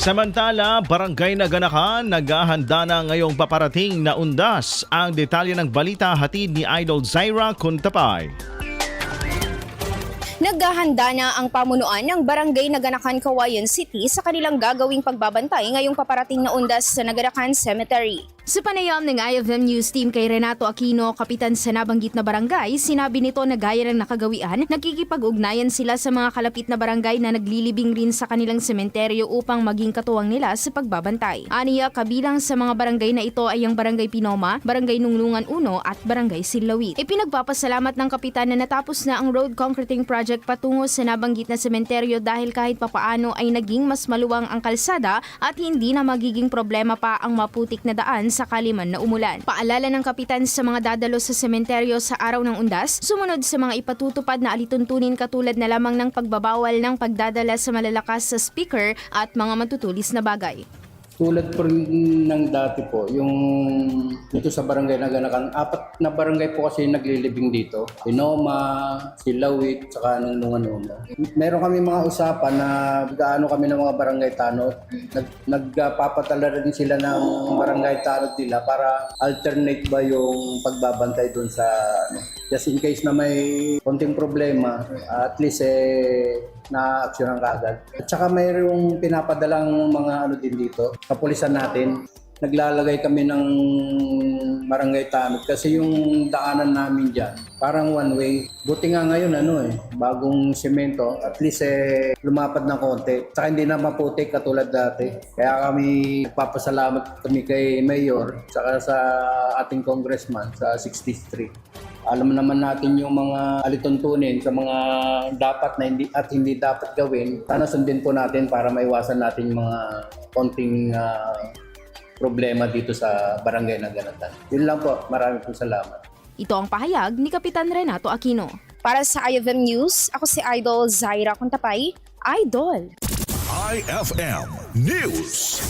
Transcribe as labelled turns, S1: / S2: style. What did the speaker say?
S1: Samantala, Barangay Naganakan naghahanda na ngayong paparating na undas. Ang detalye ng balita hatid ni Idol Zaira Kuntapay.
S2: Naghahanda na ang pamunuan ng Barangay Naganakan, Kawayan City sa kanilang gagawing pagbabantay ngayong paparating na undas sa Naganakan Cemetery. Sa panayam ng IFM News Team kay Renato Aquino, kapitan sa nabanggit na barangay, sinabi nito na gaya ng nakagawian, nakikipag-ugnayan sila sa mga kalapit na barangay na naglilibing rin sa kanilang sementeryo upang maging katuwang nila sa pagbabantay. Aniya, kabilang sa mga barangay na ito ay ang Barangay Pinoma, Barangay Nunglungan 1 at Barangay Silawit. Ipinagpapasalamat ng kapitan na natapos na ang road concreting project patungo sa nabanggit na sementeryo dahil kahit papaano ay naging mas maluwang ang kalsada at hindi na magiging problema pa ang maputik na daan sakali man na umulan. Paalala ng kapitan sa mga dadalo sa sementeryo sa araw ng undas, sumunod sa mga ipatutupad na alituntunin katulad na lamang ng pagbabawal ng pagdadala sa malalakas sa speaker at mga matutulis na bagay.
S3: Tulad po ng dati po, yung dito sa barangay na ganakan, apat na barangay po kasi naglilibing dito. Pinoma, Silawit, saka nung Nunganuno. Meron kami mga usapan na gaano kami ng mga barangay tanod. Nag, nagpapatala rin sila ng barangay tanod nila para alternate ba yung pagbabantay doon sa ano. Just in case na may konting problema, at least eh, na-action ang kaagad. At saka mayroong pinapadalang mga ano din dito, kapulisan natin. Naglalagay kami ng barangay tanod kasi yung daanan namin dyan, parang one way. Buti nga ngayon ano eh, bagong semento, at least eh, lumapad ng konti. Saka hindi na maputik katulad dati. Kaya kami nagpapasalamat kami kay Mayor, saka sa ating congressman sa 60th Street alam naman natin yung mga alituntunin sa mga dapat na hindi at hindi dapat gawin. Sana sundin po natin para maiwasan natin yung mga konting ah, problema dito sa barangay ng Ganatan. Yun lang po. Maraming po salamat.
S2: Ito ang pahayag ni Kapitan Renato Aquino. Para sa IFM News, ako si Idol Zaira Kuntapay. Idol!
S4: IFM News.